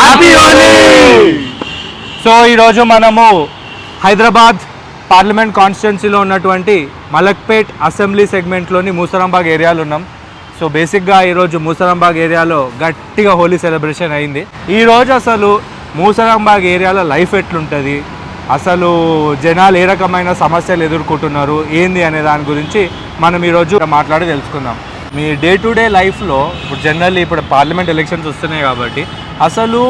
Happy so ఈరోజు మనము Hyderabad parliament కాన్స్టిట్యున్సీలో ఉన్నటువంటి మలక్పేట్ అసెంబ్లీ సెగ్మెంట్లోని మూసరాంబాగ్ ఏరియాలో ఉన్నాం. సో బేసిక్గా ఈరోజు మూసరాంబాగ్ ఏరియాలో గట్టిగా హోలీ సెలబ్రేషన్ అయింది. ఈరోజు అసలు మూసరాంబాగ్ ఏరియాలో లైఫ్ ఎట్లుంటుంది? అసలు జనాలు ఏ రకమైన సమస్యలు ఎదుర్కొంటున్నారు? ఏంది అనే దాని గురించి మనం ఈరోజు మాట్లాడి తెలుసుకుందాం. మీ డే టు డే లైఫ్లో ఇప్పుడు జనరల్లీ ఇప్పుడు పార్లమెంట్ ఎలక్షన్స్ వస్తున్నాయి కాబట్టి అసలు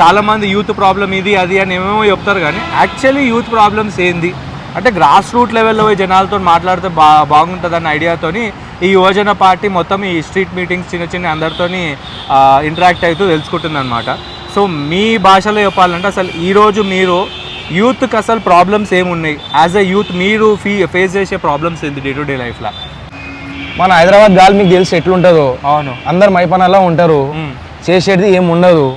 చాలామంది యూత్ ప్రాబ్లం ఇది అది అని ఏమేమో చెప్తారు కానీ యాక్చువల్లీ యూత్ ప్రాబ్లమ్స్ ఏంది? అంటే గ్రాస్ రూట్ లెవెల్లో పోయి జనాలతో మాట్లాడితే బా బాగుంటుందన్న ఐడియాతోని ఈ యువజన పార్టీ మొత్తం ఈ స్ట్రీట్ మీటింగ్స్ చిన్న చిన్న అందరితోని ఇంటరాక్ట్ అవుతూ తెలుసుకుంటుంది అనమాట సో మీ భాషలో చెప్పాలంటే అసలు ఈరోజు మీరు యూత్కి అసలు ప్రాబ్లమ్స్ ఏమున్నాయి? యాజ్ అ యూత్ మీరు ఫీ ఫేస్ చేసే ప్రాబ్లమ్స్ ఏంది డే టు డే లైఫ్లో మన హైదరాబాద్ గాలి మీకు తెలిసి ఎట్లుంటుందో. అవును. అందరు మైపనలా ఉంటారు. చేసేది ఏం ఉండదు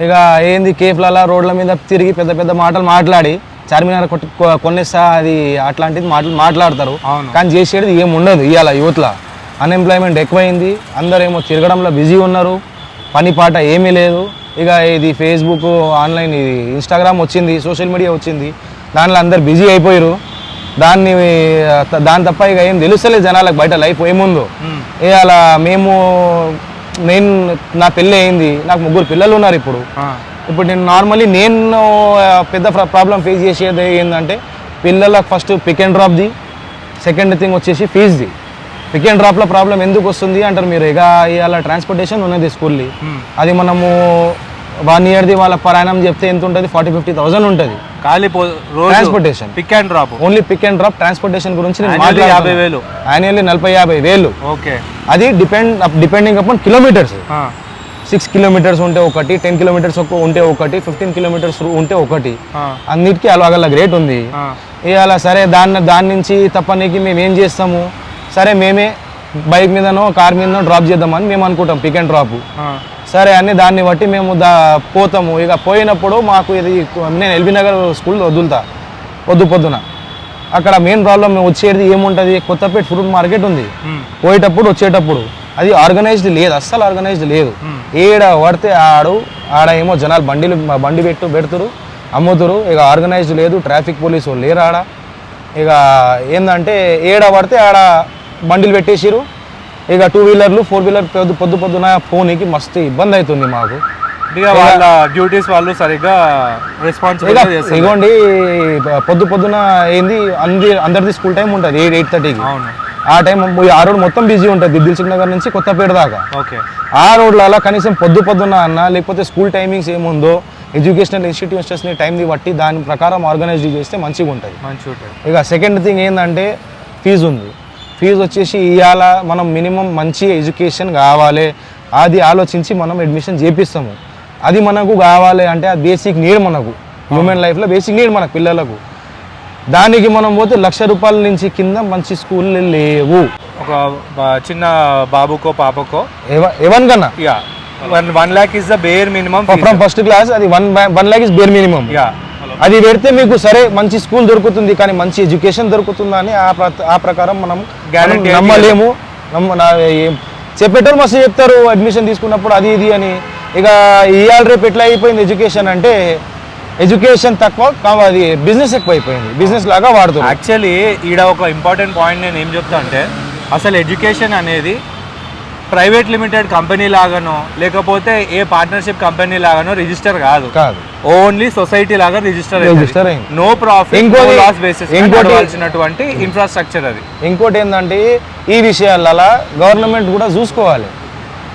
ఇక ఏంది కేఫ్లలా రోడ్ల మీద తిరిగి పెద్ద పెద్ద మాటలు మాట్లాడి చార్మినార్ కొట్టి కొ- కొనేస్తా అది అట్లాంటిది మాటలు మాట్లాడతారు. అవును. కానీ చేసేది ఏం ఉండదు ఇవాళ యూత్లో. అన్ఎంప్లాయ్మెంట్ ఎక్కువైంది అందరేమో తిరగడంలో బిజీ ఉన్నారు. పని పాట ఏమీ లేదు. ఇక ఇది ఫేస్బుక్ ఆన్లైన్ ఇది ఇన్స్టాగ్రామ్ వచ్చింది సోషల్ మీడియా వచ్చింది. దానిలో అందరు బిజీ అయిపోయారు దాన్ని దాని తప్ప ఇక ఏం తెలుస్తలేదు జనాలకు బయట లైఫ్ ఏముందో అలా మేము నేను నా పెళ్ళి అయింది నాకు ముగ్గురు పిల్లలు ఉన్నారు ఇప్పుడు. ఇప్పుడు నేను నార్మల్లీ నేను పెద్ద ప్రాబ్లం ఫేస్ చేసేది ఏంటంటే పిల్లలకు ఫస్ట్ పిక్ అండ్ డ్రాప్ది సెకండ్ థింగ్ వచ్చేసి ఫీజ్ది పిక్ అండ్ డ్రాప్లో ప్రాబ్లం ఎందుకు వస్తుంది అంటారు మీరు? ఇక ఇవాళ ట్రాన్స్పోర్టేషన్ ఉన్నది స్కూల్ది మ్మ్. అది మనము వన్ ఇయర్ది వాళ్ళ ప్రయాణం చెప్తే ఎంత ఉంటుంది? ఫార్టీ ఫిఫ్టీ థౌసండ్ ఉంటుంది. ఖాళీ transportation pick and drop only pick and drop transportation గురించి యాభై వేలు. యాన్యువల్లీ నలభై యాభై వేలు. ఓకే. అది depend depending upon kilometres. Six kilometres ఉంటే ఒకటి టెన్ కిలోమీటర్స్ ఉంటే ఒకటి ఫిఫ్టీన్ కిలోమీటర్స్ ఉంటే ఒకటి. అన్నిటికీ అలాగల రేట్ ఉంది. ఇవాళ సరే దాన్ని దాని నుంచి తప్పనికి మేము ఏం చేస్తాము? సరే మేమే బైక్ మీదనో కార్ మీదనో డ్రాప్ చేద్దామని మేము అనుకుంటాం పిక్ అండ్ డ్రాప్. సరే అన్ని దాన్ని బట్టి మేము దా పోతాము. ఇక పోయినప్పుడు మాకు ఇది నేను ఎల్బీ నగర్ స్కూల్ వదులుతా పొద్దు పొద్దున. అక్కడ మెయిన్ ప్రాబ్లం వచ్చేది ఏముంటుంది? కొత్తపేట ఫ్రూట్ మార్కెట్ ఉంది. మ్మ్. పోయేటప్పుడు వచ్చేటప్పుడు. అది ఆర్గనైజ్డ్ లేదు అస్సలు ఆర్గనైజ్డ్ లేదు. ఏడ పడితే ఆడు ఆడ ఏమో జనాలు బండిలు బండి పెట్టు పెడుతురు అమ్ముతురు. ఇక ఆర్గనైజ్డ్ లేదు ట్రాఫిక్ పోలీసు లేరు ఆడ. ఇక ఏంటంటే ఏడ పడితే ఆడ బండిలు పెట్టేసిరు. ఇక టూ వీలర్లు ఫోర్ వీలర్ పొద్దు పొద్దు పొద్దున ఫోన్కి మస్తు ఇబ్బంది అవుతుంది మాకు. ఇక వాళ్ళ డ్యూటీస్ వాళ్ళు సరిగ్గా రెస్పాన్సిబిలిటీ చేస్తారు. ఇగోండి పొద్దు పొద్దున ఏంది అంది అందరిది స్కూల్ టైం ఉంటుంది ఎయిట్ ఎయిట్ థర్టీకి ఆ టైం ఆ రోడ్ మొత్తం బిజీ ఉంటుంది దిల్సుఖ్ నగర్ నుంచి కొత్తపేట దాకా. ఓకే. ఆ రోడ్లలో కనీసం పొద్దు పొద్దున్న అన్న లేకపోతే స్కూల్ టైమింగ్స్ ఏముందో ఎడ్యుకేషనల్ ఇన్స్టిట్యూషన్స్ని టైంని బట్టి దాని ప్రకారం ఆర్గనైజ్ చేస్తే మంచిగా ఉంటుంది మంచి ఉంటుంది ఇక సెకండ్ థింగ్ ఏంటంటే ఫీజు ఉంది. ఫీజు వచ్చేసి ఇవాళ మనం మినిమం మంచి ఎడ్యుకేషన్ కావాలి. అది ఆలోచించి మనం అడ్మిషన్ చేపిస్తాము. అది మనకు కావాలి అంటే అది బేసిక్ నీడ్ మనకు. హ్యూమన్ లైఫ్లో బేసిక్ నీడ్ మన పిల్లలకు. దానికి మనం పోతే లక్ష రూపాయల నుంచి కింద మంచి స్కూళ్ళు లేవు. ఒక చిన్న బాబుకో పాపకో? ఎవ- ఎవన్ కన్నా? Yeah. One one lakh is the bare minimum from first class అది one one lakh is bare minimum yeah. అది పెడితే మీకు సరే మంచి స్కూల్ దొరుకుతుంది కానీ మంచి ఎడ్యుకేషన్ దొరుకుతుందా అని ఆ ప్ర- ఆ ప్రకారం మనం మనం నమ్మలేము. నమ్మ చెప్పేటోళ్ళు మస్తు చెప్తారు అడ్మిషన్ తీసుకున్నప్పుడు అది ఇది అని. ఇక ఇవాళ రేపు ఎట్లా అయిపోయింది ఎడ్యుకేషన్ అంటే ఎడ్యుకేషన్ తక్కువ అది బిజినెస్ ఎక్కువ అయిపోయింది. బిజినెస్ లాగా వాడుతారు యాక్చువల్లీ ఈడ ఒక ఇంపార్టెంట్ పాయింట్ నేను ఏం చెప్తా అంటే అసలు ఎడ్యుకేషన్ అనేది ప్రైవేట్ లిమిటెడ్ కంపెనీ లాగానో లేకపోతే ఏ పార్ట్నర్షిప్ కంపెనీ లాగానో రిజిస్టర్ కాదు. కాదు. ఓన్లీ సొసైటీ లాగా రిజిస్టర్ అయింది. నో ప్రాఫిట్ ఇంకోటి- లాస్ బేసిస్ ఇంకోటి- ఇన్ఫ్రాస్ట్రక్చర్ అది. ఇంకోటి ఏంటంటే ఈ విషయాలలో గవర్నమెంట్ కూడా చూసుకోవాలి.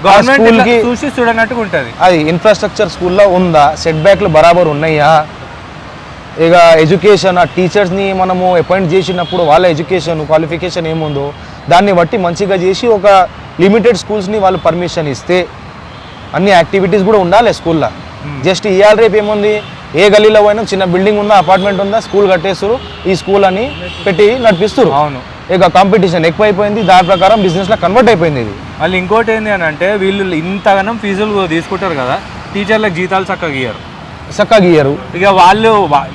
గవర్నమెంట్ చూసి చూడనట్టుగా ఉంటుంది. అది ఇన్ఫ్రాస్ట్రక్చర్ స్కూల్లో ఉందా? సెట్ బ్యాక్లు బరాబర్ ఉన్నాయా? ఇక ఎడ్యుకేషన్ ఆ టీచర్స్ని మనము అపాయింట్ చేసినప్పుడు వాళ్ళ ఎడ్యుకేషన్ క్వాలిఫికేషన్ ఏముందో దాన్ని బట్టి మంచిగా చేసి ఒక లిమిటెడ్ స్కూల్స్ని వాళ్ళు పర్మిషన్ ఇస్తే అన్ని యాక్టివిటీస్ కూడా ఉండాలి స్కూల్లో. జస్ట్ ఇవాళ రేపు ఏముంది? ఏ గల్లీలో పోయినా చిన్న బిల్డింగ్ ఉందా అపార్ట్మెంట్ ఉందా స్కూల్ కట్టేస్తారు ఈ స్కూల్ అని పెట్టి నడిపిస్తారు. అవును. ఇక కాంపిటీషన్ ఎక్కువైపోయింది దాని ప్రకారం బిజినెస్లో కన్వర్ట్ అయిపోయింది ఇది. మళ్ళీ ఇంకోటి ఏంటి అని అంటే వీళ్ళు ఇంతగానం ఫీజులు తీసుకుంటారు కదా టీచర్లకు జీతాలు చక్కగా ఇయ్యరు. చక్కగా ఇయ్యరు ఇక వాళ్ళు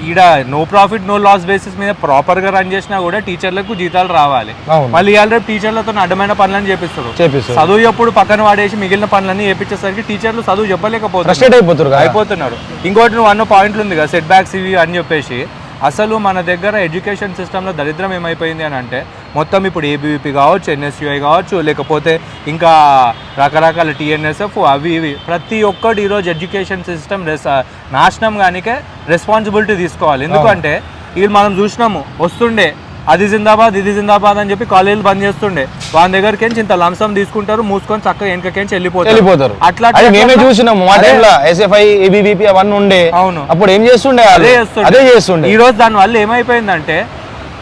ఈడ no profit no loss basis మీద ప్రాపర్గా రన్ చేసినా కూడా టీచర్లకు జీతాలు రావాలి. మళ్ళీ ఇవాళ రేపు టీచర్లతో అడ్డమైన పనులని చేపిస్తారు. చేపిస్తారు. చదువు ఎప్పుడు పక్కన వాడేసి మిగిలిన పనులన్నీ చేపించేసరికి టీచర్లు చదువు చెప్పలేకపోతున్నారు. అయిపోతున్నారు. ఇంకోటి నువ్వు అన్న పాయింట్లు ఉంది కదా సెట్ బ్యాక్స్ ఇవి అని చెప్పేసి. అసలు మన దగ్గర ఎడ్యుకేషన్ సిస్టంలో దరిద్రం ఏమైపోయింది అని అంటే మొత్తం ఇప్పుడు ఏబీవీపీ కావచ్చు ఎన్ఎస్యుఐ కావచ్చు లేకపోతే ఇంకా రకరకాల టీఎన్ఎస్ఎఫ్ అవి ఇవి ప్రతి ఒక్కటి ఈరోజు ఎడ్యుకేషన్ సిస్టమ్ నాశనం కానికే రెస్పాన్సిబిలిటీ తీసుకోవాలి. ఎందుకంటే వీళ్ళు మనం చూసినాము వస్తుండే అది జిందాబాద్ ఇది జిందాబాద్ అని చెప్పి కాలేజీలు బంద్ చేస్తుండే. వాళ్ళ దగ్గరికి ఇంత లంసం తీసుకుంటారు మూసుకొని చక్కగా వెనకకేంచి వెళ్ళిపోతారు వెళ్ళిపోతారు. అట్లా అదే మేమే అట్లా- చూసినాము మా అదే. టైంలో ఎస్ఎఫ్ఐ ఏబీబీపీ అవన్నీ ఉండే. అవును. అప్పుడు ఏం చేస్తుండే? అదే చేస్తుండే. అదే చేస్తుండే. ఈ రోజు దాని వల్ల ఏమైపోయిందంటే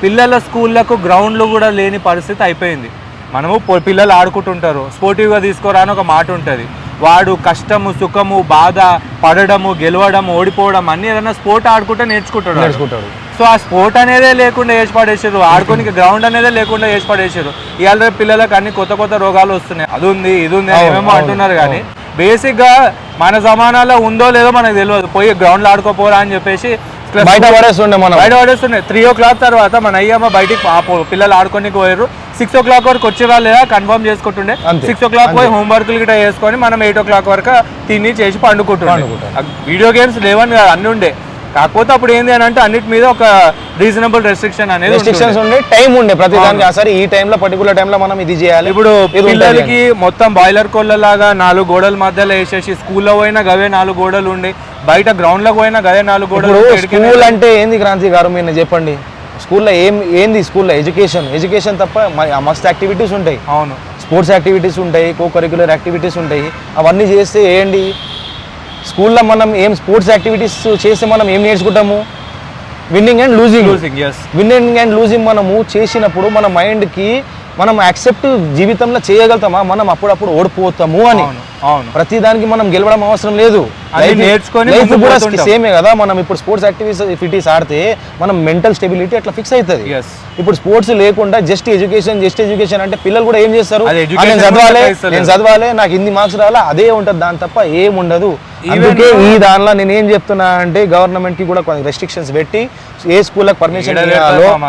పిల్లల స్కూళ్ళకు గ్రౌండ్లు కూడా లేని పరిస్థితి అయిపోయింది. మనము పిల్లలు ఆడుకుంటుంటారు. స్పోర్టివ్గా తీసుకోరా అని ఒక మాట ఉంటుంది. వాడు కష్టము సుఖము బాధ పడడము గెలవడం ఓడిపోవడం అన్ని ఏదైనా స్పోర్ట్ ఆడుకుంటే నేర్చుకుంటాడు. నేర్చుకుంటాడు. సో ఆ స్పోర్ట్ అనేదే లేకుండా వేసి పడేసారు ఆడుకోనికి గ్రౌండ్ అనేదే లేకుండా వేసి పడేసారు ఇవాళ పిల్లలకు అన్ని కొత్త కొత్త రోగాలు వస్తున్నాయి. అది ఉంది ఇది ఉంది ఏమేమో అంటున్నారు కానీ బేసిక్గా మన జమానాలో ఉందో లేదో మనకు తెలియదు. పోయి గ్రౌండ్లో ఆడుకోపోరా అని చెప్పేసి బయట పడేస్తుండే మనం. బయట పడేస్తున్నాయి త్రీ ఓ క్లాక్ తర్వాత మన అయ్యమ్మ బయటికి పిల్లలు ఆడుకోనికి పోయారు సిక్స్ ఓ క్లాక్ వరకు వచ్చిరా లేదా కన్ఫర్మ్ చేసుకుంటుండే. సిక్స్ ఓ క్లాక్ పోయి హోంవర్క్లు గిట్ట చేసుకొని మనం ఎయిట్ ఓ క్లాక్ వరకు తిని చేసి పండుకుంటుండే. పండుకుంటాం. వీడియో గేమ్స్ లేవని కాదు అన్ని ఉండే. కాకపోతే అప్పుడు ఏంది అని అంటే అన్నిటి మీద ఒక రీజనబుల్ రెస్ట్రిక్షన్ అనేది రెస్ట్రిక్షన్స్. ఉండే టైం ఉండే ప్రతి దానికి. సరే ఈ టైంలో పర్టికులర్ టైంలో మనం ఇది చేయాలి ఇప్పుడు పిల్లలకి మొత్తం బాయిలర్ కోళ్ళలాగా నాలుగు గోడల మధ్యలో వేసేసి స్కూల్లో పోయినా గవే నాలుగు గోడలు ఉండి బయట గ్రౌండ్లో పోయినా గదే నాలుగు గోడలు స్కూల్ అంటే ఏంది క్రాంతి గారు మీరు చెప్పండి. స్కూల్లో ఏం ఏంది స్కూల్లో? ఎడ్యుకేషన్ ఎడ్యుకేషన్ తప్ప మస్తు యాక్టివిటీస్ ఉంటాయి. అవును. స్పోర్ట్స్ యాక్టివిటీస్ ఉంటాయి కో కరిక్యులర్ యాక్టివిటీస్ ఉంటాయి. అవన్నీ చేస్తే ఏంటి స్కూల్లో మనం ఏం స్పోర్ట్స్ యాక్టివిటీస్ చేస్తే మనం ఏం నేర్చుకుంటాము? Winning and losing. Losing winning and losing మనము చేసినప్పుడు మన మైండ్కి మనం యాక్సెప్ట్ జీవితంలో చేయగలుగుతామా? మనం అప్పుడప్పుడు ఓడిపోతాము అని. అవును ప్రతి దానికి మనం గెలవడం అవసరం లేదు. నేర్చుకొని కూడా. సేమే కదా? మనం ఇప్పుడు స్పోర్ట్స్ యాక్టివిటీస్ ఆడితే మనం మెంటల్ స్టెబిలిటీ అట్లా ఫిక్స్ అవుతుంది. ఇప్పుడు స్పోర్ట్స్ లేకుండా జస్ట్ ఎడ్యుకేషన్ జస్ట్ ఎడ్యుకేషన్ అంటే పిల్లలు కూడా ఏం చేస్తారు? అది "ఆ, education నేను చదవాలి సరిగ్గా నేను చదవాలి నాకు ఇన్ని మార్క్స్ రావాలా అదే ఉంటుంది దాని తప్ప ఏం ఉండదు. అందుకే ఈ దానిలో నేను ఏం చెప్తున్నా అంటే గవర్నమెంట్కి కూడా కొన్ని రెస్ట్రిక్షన్స్ పెట్టి ఏ స్కూల్కి పర్మిషన్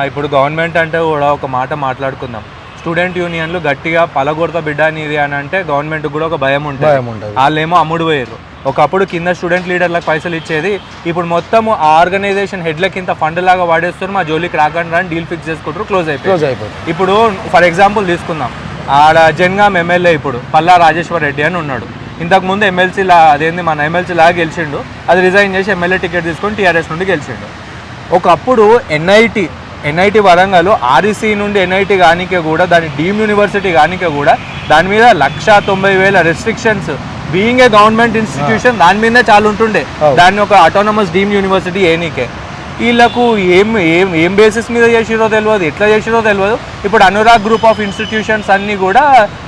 ఇప్పుడు గవర్నమెంట్ అంటే కూడా ఒక మాట మాట్లాడుకుందాం. స్టూడెంట్ యూనియన్లు గట్టిగా పలగొడతా బిడ్డ నీది అని అంటే గవర్నమెంట్ కూడా ఒక భయం ఉంటుంది. భయం ఉంటుంది. వాళ్ళేమో అమ్ముడు పోయారు ఒకప్పుడు కింద స్టూడెంట్ లీడర్లకు పైసలు ఇచ్చేది ఇప్పుడు మొత్తం ఆ ఆర్గనైజేషన్ హెడ్ల కింద ఫండ్ లాగా వాడేస్తారు మా జోలికి రాకండి అని డీల్ ఫిక్స్ చేసుకుంటారు క్లోజ్ అయిపోయి ఇప్పుడు ఫర్ ఎగ్జాంపుల్ తీసుకుందాం. ఆడ జన్గాం ఎమ్మెల్యే ఇప్పుడు పల్లా రాజేశ్వర్ రెడ్డి అని ఉన్నాడు. ఇంతకు ముందు ఎమ్మెల్సీ లా అదేంది మన ఎమ్మెల్సీ లాగా గెలిచిండు. అది రిజైన్ చేసి ఎమ్మెల్యే టికెట్ తీసుకొని టీఆర్ఎస్ నుండి గెలిచిండు. ఒకప్పుడు ఎన్ఐటి ఎన్ఐటి వరంగల్ ఆర్ఈసీ నుండి ఎన్ఐటి కానికే కూడా దాని డీమ్ యూనివర్సిటీ కానికే కూడా దాని మీద లక్ష తొంభై వేల restrictions being a government institution దాని మీదే చాలా ఉంటుండే. దాన్ని ఒక ఆటోనమస్ డీమ్ యూనివర్సిటీ ఏనీకే వీళ్ళకు ఏం ఏం ఏం బేసిస్ మీద చేసిరో తెలియదు ఎట్లా చేసిరో తెలియదు ఇప్పుడు అనురాగ్ గ్రూప్ ఆఫ్ ఇన్స్టిట్యూషన్స్ అన్ని కూడా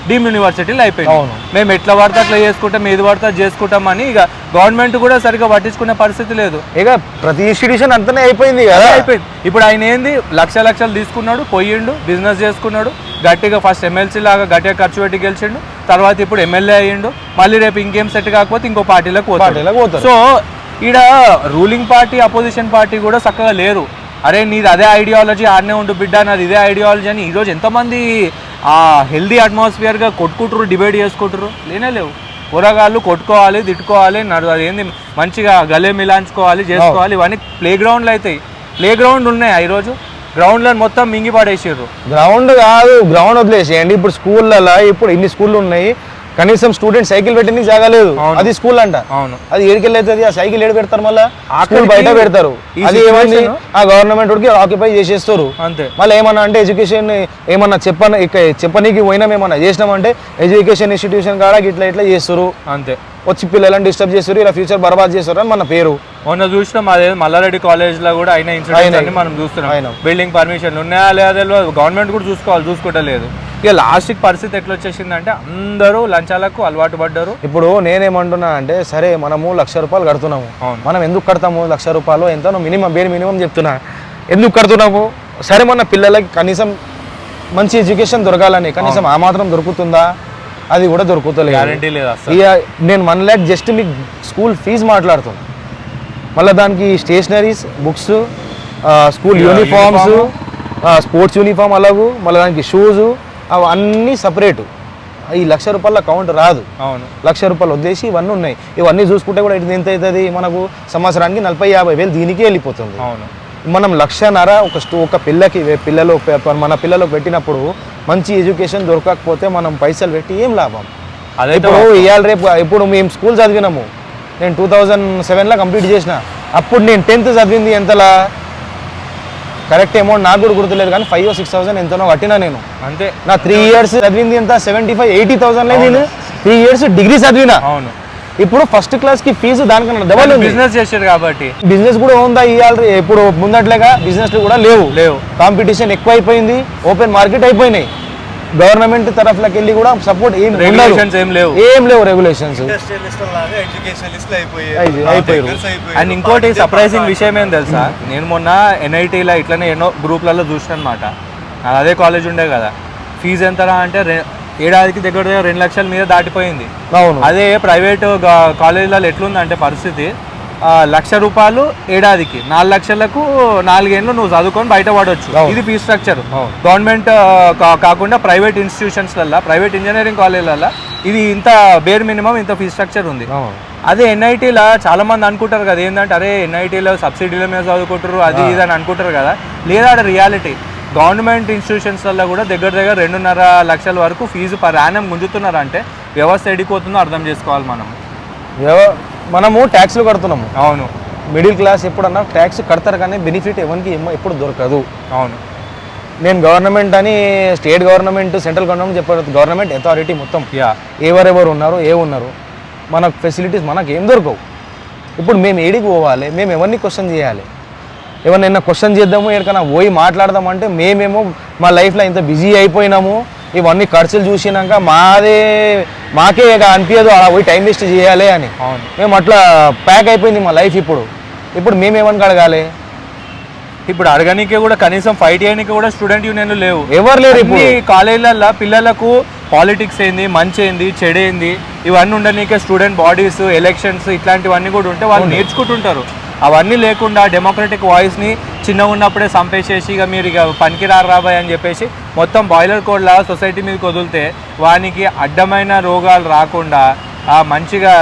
డీమ్ యూనివర్సిటీలు అయిపోయినాయి. మేము ఎట్లా పడితే అట్లా చేసుకుంటాం ఏది పడితే చేసుకుంటామని ఇక గవర్నమెంట్ కూడా సరిగ్గా పట్టించుకునే పరిస్థితి లేదు. ఇక ప్రతి ఇన్స్టిట్యూషన్ అంతనే అయిపోయింది కదా. అయిపోయింది. ఇప్పుడు ఆయన ఏంది? లక్ష లక్షలు తీసుకున్నాడు పోయిండు బిజినెస్ చేసుకున్నాడు గట్టిగా ఫస్ట్ ఎమ్మెల్సీ లాగా గట్టిగా ఖర్చు పెట్టి గెలిచిండు తర్వాత ఇప్పుడు ఎమ్మెల్యే అయ్యిండు మళ్ళీ రేపు ఇంకేం సెట్ కాకపోతే ఇంకో పార్టీలకు పోతాడు. సో ఈడ రూలింగ్ పార్టీ అపోజిషన్ పార్టీ కూడా చక్కగా లేరు అరే నీది అదే ఐడియాలజీ ఆడనే ఉండు బిడ్డ నాది ఇదే ఐడియాలజీ అని ఈరోజు ఎంతమంది ఆ హెల్దీ అట్మాస్ఫియర్గా కొట్టుకుంటారు డిబేట్ చేసుకుంటారు లేనే లేవు. కూరగాళ్ళు కొట్టుకోవాలి తిట్టుకోవాలి నడు అదేంది మంచిగా గలే మిలాంచుకోవాలి చేసుకోవాలి ఇవన్నీ ప్లే గ్రౌండ్లు అవుతాయి ప్లే గ్రౌండ్ ఉన్నాయి ఈరోజు. గ్రౌండ్లను మొత్తం మింగి పడేసారు గ్రౌండ్ కాదు గ్రౌండ్ వదిలేసేయండి. ఇప్పుడు స్కూళ్ళలో ఇప్పుడు ఇన్ని స్కూళ్ళు ఉన్నాయి. కనీసం స్టూడెంట్ సైకిల్ పెట్టింది జాగలేదు అవును. అది స్కూల్ అంట. అవును. అది ఏడికెళ్ళి అవుతుంది ఆ సైకిల్ ఏడు పెడతారు మళ్ళీ స్కూల్ బయట పెడతారు. అది ఏమైంది? ఆ గవర్నమెంట్ ఆక్యుపై చేసేస్తారు. అంతే. మళ్ళీ ఏమన్నా అంటే ఎడ్యుకేషన్ ఏమన్నా చెప్పన చెప్పనీకి పోయినాం ఏమన్నా చేసినామంటే ఎడ్యుకేషన్ ఇన్స్టిట్యూషన్ కాడ ఇట్లా ఇట్లా చేస్తారు. అంతే. వచ్చి పిల్లలను డిస్టర్బ్ చేస్తారు ఇలా ఫ్యూచర్ బర్బాద్ చేస్తారు అని మన పేరు. మొన్న చూసినాం అదే మల్లారెడ్డి కాలేజ్లో కూడా అయిన ఇన్సిడెంట్స్. అన్ని మనం చూస్తున్నాం. బిల్డింగ్ పర్మిషన్లు ఉన్నాయా లేదా గవర్నమెంట్ కూడా చూసుకోవాలి చూసుకోవట్లేదు ఇక లాస్ట్కి పరిస్థితి ఎట్లా వచ్చేసిందంటే అందరూ లంచాలకు అలవాటు పడ్డారు. ఇప్పుడు నేనేమంటున్నా అంటే సరే మనము లక్ష రూపాయలు కడుతున్నాము. మనం ఎందుకు కడతాము లక్ష రూపాయలు? ఎంతనో మినిమం బేర్ మినిమం చెప్తున్నా. ఎందుకు కడుతున్నాము? సరే మన పిల్లలకి కనీసం మంచి ఎడ్యుకేషన్ దొరకాలని కనీసం ఆ మాత్రం దొరుకుతుందా? అది కూడా దొరుకుతలేదు. గ్యారంటీ లేదు అసలు ఇక నేను వన్ ల్యాక్ జస్ట్ మీకు స్కూల్ ఫీజు మాట్లాడుతున్నా. మళ్ళీ దానికి stationeries books school uniforms. Sports uniform అలాగు మళ్ళీ దానికి షూస్ అవన్నీ సపరేటు. ఈ లక్ష రూపాయల కౌంట్ రాదు. అవును. లక్ష రూపాయలు వదిలేసి ఇవన్నీ ఉన్నాయి. ఇవన్నీ చూసుకుంటే కూడా ఇది ఎంత అవుతుంది? మనకు సంవత్సరానికి నలభై యాభై వేలు దీనికే వెళ్ళిపోతుంది. అవును. మనం లక్షన్నర ఒక స్టూ ఒక పిల్లకి పిల్లలు మన పిల్లలకు పెట్టినప్పుడు మంచి ఎడ్యుకేషన్ దొరకకపోతే మనం పైసలు పెట్టి ఏం లాభం? అదైతే ఇప్పుడు ఇవాళ రేపు ఇప్పుడు మేము స్కూల్ చదివినాము. నేను టూ థౌజండ్ సెవెన్లో కంప్లీట్ చేసిన. అప్పుడు నేను టెన్త్ చదివింది ఎంతలా? కరెక్ట్ అమౌంట్ నాకు కూడా గుర్తులేదు కానీ ఫైవ్ సిక్స్ థౌసండ్ ఎంతనో కట్టినా నేను. అంతే. నా త్రీ ఇయర్స్ చదివింది ఎంత? సెవెంటీ ఫైవ్ ఎయిటీ థౌసండ్లో నేను. త్రీ ఇయర్స్ డిగ్రీ చదివినా. అవును. ఇప్పుడు ఫస్ట్ క్లాస్కి ఫీజు దానికన్నా డబల్ బిజినెస్ చేసారు కాబట్టి. బిజినెస్ కూడా ఉందా ఇవాళ ఇప్పుడు ముందట్లేగా బిజినెస్లు కూడా లేవు. లేవు. కాంపిటీషన్ ఎక్కువ అయిపోయింది ఓపెన్ మార్కెట్ అయిపోయినాయి. గవర్నమెంట్ తరఫులకు వెళ్ళి కూడా సపోర్ట్ ఏం ఏం లేవు. ఏం లేవు రెగ్యులేషన్స్. అండ్ ఇంకోటి సర్ప్రైజింగ్ విషయం ఏం తెలుసా? నేను మొన్న ఎన్ఐటీలో ఇట్లనే ఎన్నో గ్రూప్లలో చూసిన అనమాట అదే కాలేజ్ ఉండే కదా. ఫీజు ఎంతరా అంటే ఏడాదికి దగ్గర దగ్గర రెండు లక్షల మీద దాటిపోయింది. అవును. అదే ప్రైవేట్ కాలేజీలలో ఎట్లుందంటే పరిస్థితి లక్ష రూపాయలు ఏడాదికి. నాలుగు లక్షలకు నాలుగేళ్ళు నువ్వు చదువుకొని బయట పడవచ్చు అవును. ఇది ఫీ స్ట్రక్చర్. గవర్నమెంట్ కాకుండా ప్రైవేట్ ఇన్స్టిట్యూషన్స్లల్లో ప్రైవేట్ ఇంజనీరింగ్ కాలేజీలలో ఇది ఇంత బేర్ మినిమం ఇంత ఫీ స్ట్రక్చర్ ఉంది. అదే ఎన్ఐటీలో చాలా మంది అనుకుంటారు కదా ఏంటంటే అరే ఎన్ఐటీలో సబ్సిడీల మీద చదువుకుంటారు అది ఇది అని అనుకుంటారు కదా. లేదా అక్కడ రియాలిటీ. గవర్నమెంట్ ఇన్స్టిట్యూషన్స్లలో కూడా దగ్గర దగ్గర రెండున్నర లక్షల వరకు ఫీజు పర్ యానం గుంజుతున్నారు అంటే వ్యవస్థ ఎడిపోతుందో అర్థం చేసుకోవాలి మనం. మనము ట్యాక్స్లు కడుతున్నాము. అవును. మిడిల్ క్లాస్ ఎప్పుడన్నా ట్యాక్స్ కడతారు కానీ బెనిఫిట్ ఎవరికి ఎప్పుడు దొరకదు. అవును. నేను గవర్నమెంట్ అని స్టేట్ గవర్నమెంట్ సెంట్రల్ గవర్నమెంట్ చెప్పారు. గవర్నమెంట్ అథారిటీ మొత్తం. యా ఎవరెవరు ఉన్నారు ఏ ఉన్నారు మనకు ఫెసిలిటీస్ మనకు ఏం దొరకవు. ఇప్పుడు మేము ఏడికి పోవాలి మేము ఎవరిని క్వశ్చన్ చేయాలి? ఎవరినైనా క్వశ్చన్ చేద్దాము ఎక్కడికైనా పోయి మాట్లాడదాం అంటే మేమేమో మా లైఫ్లో ఇంత బిజీ అయిపోయినాము. ఇవన్నీ ఖర్చులు చూసినాక మాదే మాకే ఇక అనిపించదు అలా పోయి టైం వేస్ట్ చేయాలి అని. అవును. మేము అట్లా ప్యాక్ అయిపోయింది మా లైఫ్ ఇప్పుడు. ఇప్పుడు మేమేమని అడగాలి? ఇప్పుడు అడగనీకి కూడా కనీసం ఫైట్ చేయడానికి కూడా స్టూడెంట్ యూనియన్లు లేవు. ఎవరు లేరు ఇప్పుడు? కాలేజీలలో పిల్లలకు పాలిటిక్స్ ఏంది మంచి ఏంది చెడు ఏంది ఇవన్నీ ఉండనీకే స్టూడెంట్ బాడీస్ ఎలక్షన్స్ ఇట్లాంటివన్నీ కూడా ఉంటే వాళ్ళు నేర్చుకుంటుంటారు. అవన్నీ లేకుండా డెమోక్రటిక్ వాయిస్ని చిన్నగా ఉన్నప్పుడే సంపేసేసి ఇక మీరు ఇక పనికి రాబాయ్ అని చెప్పేసి మొత్తం బాయిలర్ కోడ్ లాగా సొసైటీ మీదకి వదిలితే వానికి అడ్డమైన రోగాలు రాకుండా ఆ మంచిగా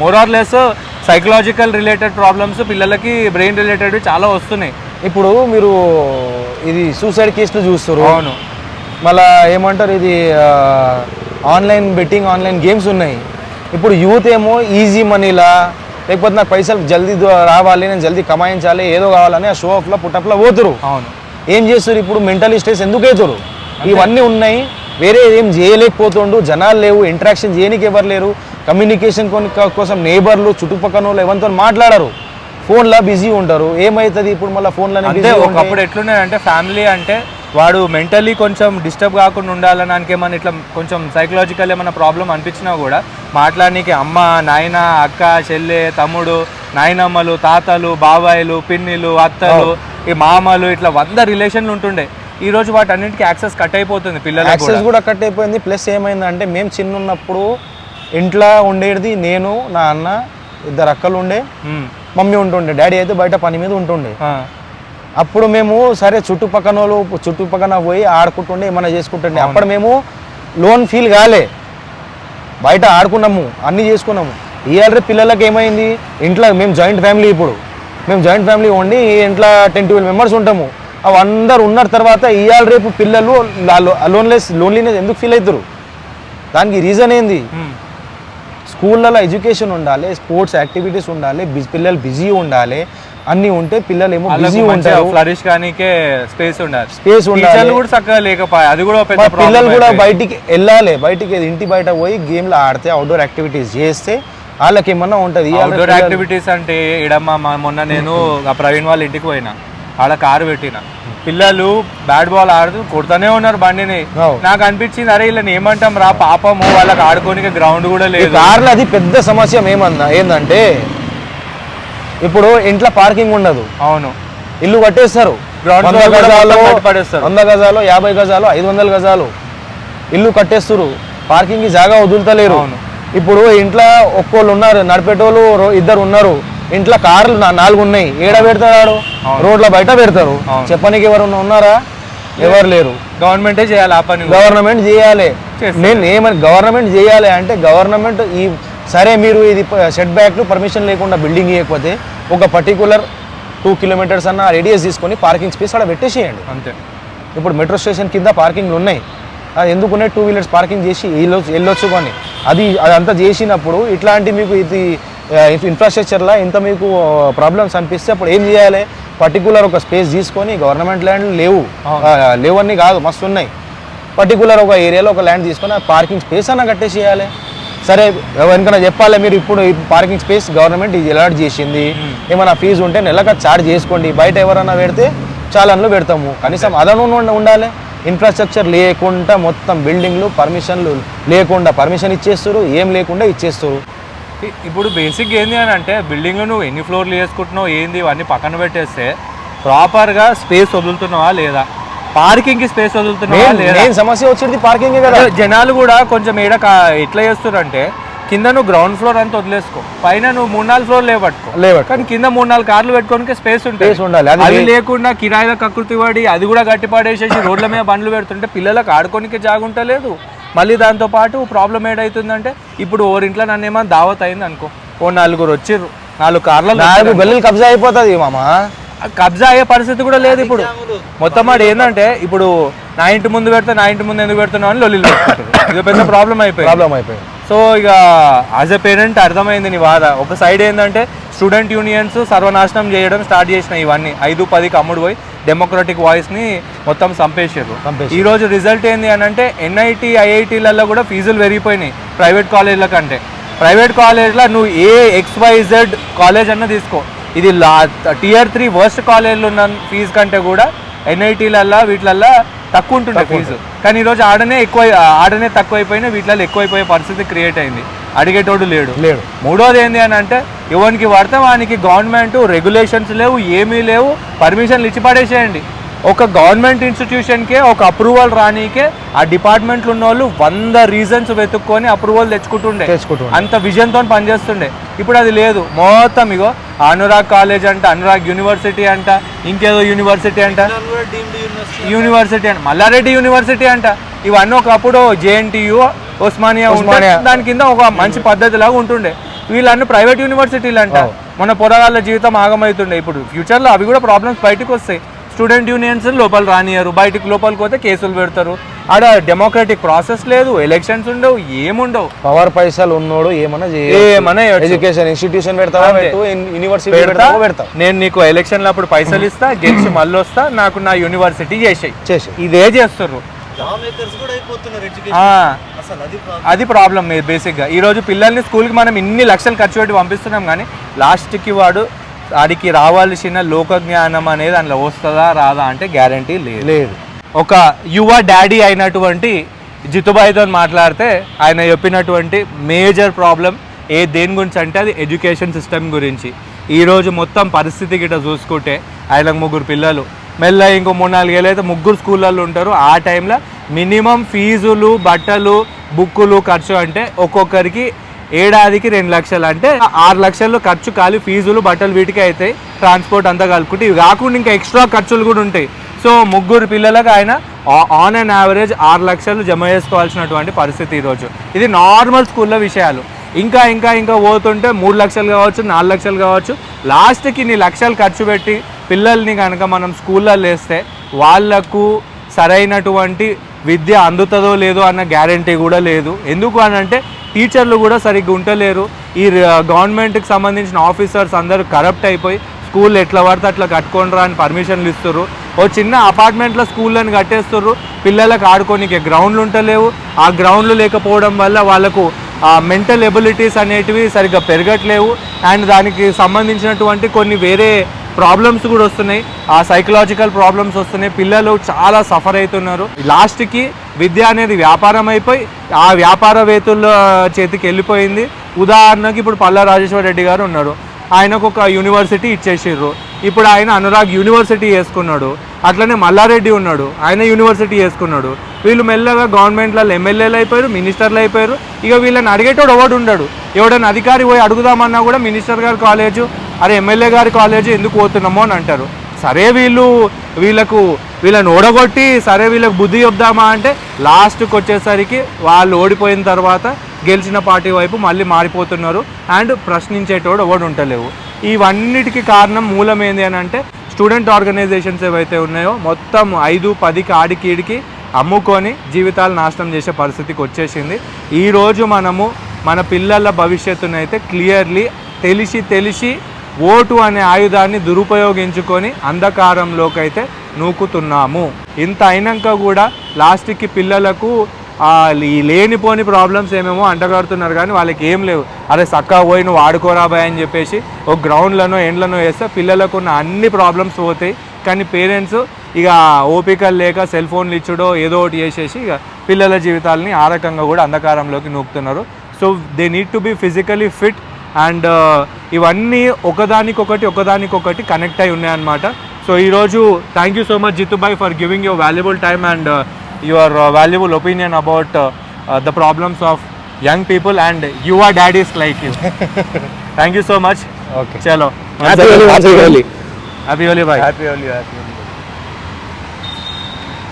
మోరార్లెస్ సైకలాజికల్ రిలేటెడ్ ప్రాబ్లమ్స్ పిల్లలకి బ్రెయిన్ రిలేటెడ్ చాలా వస్తున్నాయి. ఇప్పుడు మీరు ఇది సూసైడ్ కేసులు చూస్తారు అవును. మళ్ళా ఏమంటారు ఇది ఆన్లైన్ బెట్టింగ్ ఆన్లైన్ గేమ్స్ ఉన్నాయి. ఇప్పుడు యూత్ ఏమో ఈజీ మనీలా లేకపోతే నాకు పైసలు జల్దీ రావాలి నేను జల్దీ కమాయించాలి ఏదో కావాలని ఆ షో ఆఫ్లో పుట్టప్లో పోతురు అవును. ఏం చేస్తారు ఇప్పుడు మెంటల్ స్ట్రెస్ ఎందుకు అవుతారు? ఇవన్నీ ఉన్నాయి. వేరే ఏం చేయలేకపోతుండు. జనాలు లేవు. ఇంటరాక్షన్ చేయనికి ఎవరు లేరు. కమ్యూనికేషన్ కోసం నేబర్లు చుట్టుపక్కల వాళ్ళు ఎవరితో మాట్లాడరు ఫోన్లో బిజీ ఉంటారు. ఏమవుతుంది ఇప్పుడు మళ్ళీ ఫోన్లోనే అంటే ఒకప్పుడు ఎట్లున్నాయి అంటే ఫ్యామిలీ అంటే వాడు మెంటలీ కొంచెం డిస్టర్బ్ కాకుండా ఉండాలనడానికి ఏమైనా ఇట్లా కొంచెం సైకలాజికల్ ఏమైనా ప్రాబ్లం అనిపించినా కూడా మాట్లాడనీకి అమ్మ నాయన అక్క చెల్లె తమ్ముడు నాయనమ్మలు తాతలు బాబాయిలు పిన్నిలు అత్తలు ఈ మామలు ఇట్లా వంద రిలేషన్లు ఉంటుండే. ఈ రోజు వాటన్నిటికీ యాక్సెస్ కట్ అయిపోతుంది పిల్లలకు యాక్సెస్ కూడా. కట్ అయిపోయింది. ప్లస్ ఏమైందంటే మేము చిన్న ఉన్నప్పుడు ఇంట్లో ఉండేది నేను నా అన్న ఇద్దరు అక్కలు ఉండే మమ్మీ ఉంటుండే డాడీ అయితే బయట పని మీద ఉంటుండే. అప్పుడు మేము సరే చుట్టుపక్కన వాళ్ళు చుట్టుపక్కన పోయి ఆడుకుంటుండే ఏమైనా చేసుకుంటుండే. అప్పుడు మేము లోన్ ఫీల్ కాలే. బయట ఆడుకున్నాము అన్నీ చేసుకున్నాము. ఇవాళ పిల్లలకి ఏమైంది? ఇంట్లో మేము జాయింట్ ఫ్యామిలీ ఇప్పుడు. మేము జాయింట్ ఫ్యామిలీ ఉండి ఇంట్లో టెన్ ట్వెల్వ్ మెంబర్స్ ఉంటాము. అవి అందరు ఉన్న తర్వాత ఇవాళ రేపు పిల్లలు లోన్లెస్ లోన్లీనెస్ ఎందుకు ఫీల్ అవుతారు దానికి రీజన్ ఏంది? స్కూళ్ళలో ఎడ్యుకేషన్ ఉండాలి స్పోర్ట్స్ యాక్టివిటీస్ ఉండాలి పిల్లలు బిజీ ఉండాలి అన్నీ ఉంటే పిల్లలు ఏమో బిజీ ఉంటారు. ఫ్లరిష్ కానీకే స్పేస్ ఉండాలి. స్పేస్ ఉండాలి. కూడా చక్కగా లేకపోయా అది కూడా పిల్లలు కూడా. బయటికి వెళ్ళాలి బయటికి ఇంటి బయట పోయి గేమ్లు ఆడితే అవుట్డోర్ యాక్టివిటీస్ చేస్తే వాళ్ళకి ఏమన్నా ఉంటుంది? అవుట్డోర్ యాక్టివిటీస్ అంటే ఇడమ్మ మ- మొన్న నేను ఆ ప్రవీణ్ వాళ్ళ ఇంటికి పోయినా. ఆడ కారు పెట్టిన. పిల్లలు బ్యాట్ బాల్ ఆడుతూ కొడుతూనే ఉన్నారు బండిని. నాకు అనిపించింది అరే వీళ్ళని ఏమంటాం రా పాపము వాళ్ళకి ఆడుకోనికి గ్రౌండ్ కూడా లేదు. కార్లో అది పెద్ద సమస్య ఏమన్నా? ఏంటంటే ఇప్పుడు ఇంట్లో పార్కింగ్ ఉండదు. అవును. ఇల్లు కట్టేస్తారు. వంద గజాలు. వంద గజాలు యాభై గజాలు ఐదు వందల గజాలు ఇల్లు కట్టేస్తారు పార్కింగ్కి జాగా వదులుతలేరు. అవును. ఇప్పుడు ఇంట్లో ఒక్కోళ్ళు ఉన్నారు నడిపేటోళ్ళు ఇద్దరు ఉన్నారు. ఇంట్లో కార్లు నాలుగు ఉన్నాయి ఏడ పెడతాడు. రోడ్ల బయట పెడతారు. చెప్పనీకి ఎవరు ఉన్నారా? ఎవరు లేరు. గవర్నమెంటే చేయాలి ఆ పని. గవర్నమెంట్ చేయాలి. నేను ఏమని గవర్నమెంట్ చేయాలి అంటే గవర్నమెంట్ ఈ సరే మీరు ఇది సెట్ బ్యాక్ పర్మిషన్ లేకుండా బిల్డింగ్ ఇవ్వకపోతే ఒక పర్టికులర్ టూ కిలోమీటర్స్ అన్న రేడియస్ తీసుకొని పార్కింగ్ స్పేస్ అక్కడ పెట్టేసేయండి. అంతే. ఇప్పుడు మెట్రో స్టేషన్ కింద పార్కింగ్లు ఉన్నాయి. అది ఎందుకు ఉన్నాయి టూ వీలర్స్ పార్కింగ్ చేసి వెళ్ళొచ్చు వెళ్ళొచ్చు కానీ అది అదంతా చేసినప్పుడు ఇట్లాంటి మీకు ఇది ఇన్ఫ్రాస్ట్రక్చర్లో ఇంత మీకు ప్రాబ్లమ్స్ అనిపిస్తే అప్పుడు ఏం చేయాలి? పర్టికులర్ ఒక స్పేస్ తీసుకొని గవర్నమెంట్ ల్యాండ్ లేవు. లేవన్నీ కాదు మస్తు ఉన్నాయి. పర్టికులర్ ఒక ఏరియాలో ఒక ల్యాండ్ తీసుకొని ఆ పార్కింగ్ స్పేస్ అన్న కట్టేసేయాలి. సరే ఎవరికైనా చెప్పాలి మీరు ఇప్పుడు పార్కింగ్ స్పేస్ గవర్నమెంట్ ఇది అలాట్ చేసింది. ఏమైనా ఫీజు ఉంటే నెలకు ఛార్జ్ చేసుకోండి. బయట ఎవరైనా పెడితే చాలాన్లు పెడతాము. కనీసం అదను ఉండ- ఉండాలి. ఇన్ఫ్రాస్ట్రక్చర్ లేకుండా మొత్తం బిల్డింగ్లు పర్మిషన్లు లేకుండా పర్మిషన్ ఇచ్చేస్తారు ఏం లేకుండా ఇచ్చేస్తారు ఇప్పుడు బేసిక్ ఏంది అని అంటే బిల్డింగ్ నువ్వు ఎన్ని ఫ్లోర్లు వేసుకుంటున్నావు ఏంది ఇవన్నీ పక్కన పెట్టేస్తే ప్రాపర్గా స్పేస్ వదులుతున్నావా లేదా? పార్కింగ్కి స్పేస్ వదులుతున్నావా లేదా? సమస్య వచ్చేది పార్కింగే కదా. జనాలు కూడా కొంచెం ఏడ ఎట్లా చేస్తారంటే కింద నువ్వు గ్రౌండ్ ఫ్లోర్ అంతా వదిలేసుకో. పైన నువ్వు మూడు నాలుగు ఫ్లోర్ లేవట్టుకో లేవట్ కానీ కింద మూడు నాలుగు కార్లు పెట్టుకోనికి స్పేస్ ఉంటుంది. ఉండాలి. అది లేకుండా కిరాయిల కకృతి పడి అది కూడా గట్టి పడేసేసి రోడ్ల మీద బండ్లు పెడుతుంటే పిల్లలకు ఆడుకోనికి జాగుంటలేదు మళ్ళీ దాంతో పాటు ప్రాబ్లం ఏడైతుందంటే ఇప్పుడు ఓరింట్లో నన్ను ఏమన్నా దావత్ అయింది అనుకో. ఓ నలుగురు వచ్చిర్రు. నాలుగు కార్లలో నాలుగు గల్లీలు కబ్జా అయిపోతుంది మామ. కబ్జా అయ్యే పరిస్థితి కూడా లేదు ఇప్పుడు. మొత్తం వాడు ఏంటంటే ఇప్పుడు నా ఇంటి ముందు పెడితే నా ఇంటి ముందు ఎందుకు పెడుతున్నావు అని పెట్టుకుంటారు. ఇది పెద్ద ప్రాబ్లం అయిపోయింది. ప్రాబ్లం అయిపోయింది. సో ఇక యాజ్ ఎ పేరెంట్ అర్థమైంది నీ బాధ. ఒక సైడ్ ఏంటంటే స్టూడెంట్ యూనియన్స్ సర్వనాశనం చేయడం స్టార్ట్ చేసినాయి ఇవన్నీ. ఐదు పదికి అమ్ముడు పోయి డెమోక్రటిక్ వాయిస్ని మొత్తం చంపేసారు చంపేశారు. ఈ రోజు రిజల్ట్ ఏంది అని అంటే ఎన్ఐటి ఐఐటీలలో కూడా ఫీజులు పెరిగిపోయినాయి ప్రైవేట్ కాలేజ్ల కంటే. ప్రైవేట్ కాలేజ్లో నువ్వు ఏ ఎక్స్వైజెడ్ కాలేజ్ అన్న తీసుకో. ఇది లా టియర్ త్రీ వర్స్ట్ కాలేజ్లో ఉన్న ఫీజు కంటే కూడా ఎన్ఐటీలల్లో వీటిలల్లో తక్కువ ఉంటుండే ఫీజు. కానీ ఈరోజు ఆడనే ఎక్కువ ఆడనే తక్కువ అయిపోయినా వీటిలలో ఎక్కువైపోయే పరిస్థితి క్రియేట్ అయింది. అడిగేటోడు లేడు. లేడు. మూడోది ఏంటి అని అంటే ఎవరికి పడితే వానికి గవర్నమెంట్ రెగ్యులేషన్స్ లేవు ఏమీ లేవు పర్మిషన్లు ఇచ్చి పడేసేయండి ఒక గవర్నమెంట్ ఇన్స్టిట్యూషన్కే ఒక అప్రూవల్ రానీకే ఆ డిపార్ట్మెంట్లో ఉన్న వాళ్ళు వంద రీజన్స్ వెతుక్కొని అప్రూవల్ తెచ్చుకుంటుండే. అంత విజన్తో పనిచేస్తుండే. ఇప్పుడు అది లేదు. మొత్తం ఇగో అనురాగ్ కాలేజ్ అంట అనురాగ్ యూనివర్సిటీ అంట ఇంకేదో యూనివర్సిటీ అంట. యూనివర్సిటీ అంట. మల్లారెడ్డి యూనివర్సిటీ అంట. ఇవన్నీ ఒకప్పుడు జేఎన్టీయు ఉస్మానియా ఉంటే ఉస్మానియా. దాని కింద ఒక మంచి పద్ధతి లాగా ఉంటుండే. వీళ్ళన్నీ ప్రైవేట్ యూనివర్సిటీలు అంట మన పొరగాళ్ళ జీవితం ఆగమవుతుండే ఇప్పుడు ఫ్యూచర్లో అవి కూడా ప్రాబ్లమ్స్ బయటకు వస్తాయి స్టూడెంట్ యూనియన్స్ లోపల రానియరు బయటికి లోపలికి పోతే కేసులు పెడతారు. ఆడ డెమోక్రటిక్ ప్రాసెస్ లేదు ఎలక్షన్స్ ఉండవు ఏముండవు. పవర్ పైసలు ఉన్నోడు ఏమన్నా. ఎడ్యుకేషన్ ఇన్స్టిట్యూషన్ పెడతావా యూనివర్సిటీ పెడతా. పెడతావా పెడతావు నేను నీకు ఎలక్షన్లో అప్పుడు పైసలు ఇస్తా గెలిచి మళ్ళీ వస్తా నాకు నా యూనివర్సిటీ చేసేయి. చేసి ఇదే చేస్తుర్రు. అసలు అది ప్రాబ్లం బేసిక్గా ఈరోజు పిల్లల్ని స్కూల్కి మనం ఇన్ని లక్షలు ఖర్చు పెట్టి పంపిస్తున్నాం కానీ లాస్ట్కి వాడు వాడికి రావాల్సిన లోక జ్ఞానం అనేది అందులో వస్తుందా రాదా అంటే గ్యారంటీ లేదు. లేదు. ఒక యువ డాడీ అయినటువంటి జితుబాయితో మాట్లాడితే ఆయన చెప్పినటువంటి మేజర్ ప్రాబ్లం ఏ దేని గురించి అంటే అది ఎడ్యుకేషన్ సిస్టమ్ గురించి. ఈరోజు మొత్తం పరిస్థితి గిట్ట చూసుకుంటే ఆయనకు ముగ్గురు పిల్లలు. మెల్ల ఇంకో మూడు నాలుగేళ్ళు అయితే ముగ్గురు స్కూళ్ళల్లో ఉంటారు. ఆ టైంలో మినిమం ఫీజులు బట్టలు బుక్కులు ఖర్చు అంటే ఒక్కొక్కరికి ఏడాదికి రెండు లక్షలు. అంటే ఆరు లక్షలు ఖర్చు ఖాళీ ఫీజులు బట్టలు వీటికి అవుతాయి. ట్రాన్స్పోర్ట్ అంతా కలుపుకుంటే ఇవి కాకుండా ఇంకా ఎక్స్ట్రా ఖర్చులు కూడా ఉంటాయి. సో ముగ్గురు పిల్లలకు ఆయన ఆన్ అండ్ యావరేజ్ ఆరు లక్షలు జమ చేసుకోవాల్సినటువంటి పరిస్థితి ఈరోజు. ఇది నార్మల్ స్కూల్లో విషయాలు. ఇంకా ఇంకా ఇంకా పోతుంటే మూడు లక్షలు కావచ్చు నాలుగు లక్షలు కావచ్చు. లాస్ట్కి నీ లక్షలు ఖర్చు పెట్టి పిల్లల్ని కనుక మనం స్కూల్లో వేస్తే వాళ్ళకు సరైనటువంటి విద్య అందుతుందో లేదో అన్న గ్యారంటీ కూడా లేదు. ఎందుకు అని అంటే టీచర్లు కూడా సరిగ్గా ఉంటలేరు. ఈ గవర్నమెంట్కి సంబంధించిన ఆఫీసర్స్ అందరూ కరప్ట్ అయిపోయి స్కూల్ ఎట్లా పడితే అట్లా కట్టుకోండిరా అని పర్మిషన్లు ఇస్తుర్రు. ఓ చిన్న అపార్ట్మెంట్లో స్కూళ్ళని కట్టేస్తుర్రు. పిల్లలకు ఆడుకోనికి గ్రౌండ్లు ఉంటలేవు. ఆ గ్రౌండ్లు లేకపోవడం వల్ల వాళ్ళకు ఆ మెంటల్ ఎబిలిటీస్ అనేటివి సరిగ్గా పెరగట్లేవు. అండ్ దానికి సంబంధించినటువంటి కొన్ని వేరే ప్రాబ్లమ్స్ కూడా వస్తున్నాయి. ఆ సైకలాజికల్ ప్రాబ్లమ్స్ వస్తున్నాయి. పిల్లలు చాలా సఫర్ అవుతున్నారు. లాస్ట్కి విద్య అనేది వ్యాపారం అయిపోయి ఆ వ్యాపారవేత్తల చేతికి వెళ్ళిపోయింది. ఉదాహరణకి ఇప్పుడు పల్లా రాజేశ్వర రెడ్డి గారు ఉన్నారు. ఆయనకు ఒక యూనివర్సిటీ ఇచ్చేసిర్రు. ఇప్పుడు ఆయన అనురాగ్ యూనివర్సిటీ వేసుకున్నాడు. అట్లనే మల్లారెడ్డి ఉన్నాడు. ఆయన యూనివర్సిటీ వేసుకున్నాడు. వీళ్ళు మెల్లగా గవర్నమెంట్లలో ఎమ్మెల్యేలు అయిపోయారు మినిస్టర్లు అయిపోయారు. ఇక వీళ్ళని అడిగేటోడు ఎవడు ఉండడు. ఎవడైనా అధికారి పోయి అడుగుదామన్నా కూడా మినిస్టర్ గారు కాలేజు అరే ఎమ్మెల్యే గారి కాలేజీ ఎందుకు పోతున్నామో అని అంటారు. సరే వీళ్ళు వీళ్ళకు వీళ్ళని ఓడగొట్టి సరే వీళ్ళకు బుద్ధి చెప్దామా అంటే లాస్ట్కి వచ్చేసరికి వాళ్ళు ఓడిపోయిన తర్వాత గెలిచిన పార్టీ వైపు మళ్ళీ మారిపోతున్నారు అండ్ ప్రశ్నించేటోడు ఎవడు ఉండలేవు. ఇవన్నిటికీ కారణం మూలం ఏంది అని అంటే స్టూడెంట్ ఆర్గనైజేషన్స్ ఏవైతే ఉన్నాయో మొత్తం ఐదు పదికి ఆడికీడికి అమ్ముకొని జీవితాలు నాశనం చేసే పరిస్థితికి వచ్చేసింది. ఈరోజు మనము మన పిల్లల భవిష్యత్తునైతే అయితే క్లియర్లీ తెలిసి తెలిసి ఓటు అనే ఆయుధాన్ని దురుపయోగించుకొని అంధకారంలోకైతే నూకుతున్నాము. ఇంత అయినాక కూడా లాస్ట్కి పిల్లలకు ఈ లేనిపోని ప్రాబ్లమ్స్ ఏమేమో అంటగడుతున్నారు కానీ వాళ్ళకి ఏం లేవు. అరే చక్కగా పోయి నువ్వు ఆడుకోరా బాయ్ అని చెప్పేసి ఒక గ్రౌండ్లను ఎండ్లను వేస్తే పిల్లలకు ఉన్న అన్ని ప్రాబ్లమ్స్ పోతాయి. కానీ పేరెంట్స్ ఇక ఓపికలు లేక సెల్ ఫోన్లు ఇచ్చుడో ఏదో ఒకటి చేసేసి ఇక పిల్లల జీవితాలని ఆ రకంగా కూడా అంధకారంలోకి నూకుతున్నారు. So they need to be physically fit and ఇవన్నీ ఒకదానికొకటి ఒకదానికొకటి కనెక్ట్ అయి ఉన్నాయన్నమాట. సో ఈరోజు thank you so much Jitubhai for giving your valuable time and your valuable opinion about the problems of young people and your daddies like you thank you so much okay చలో happy Holi happy Holi bye happy only happy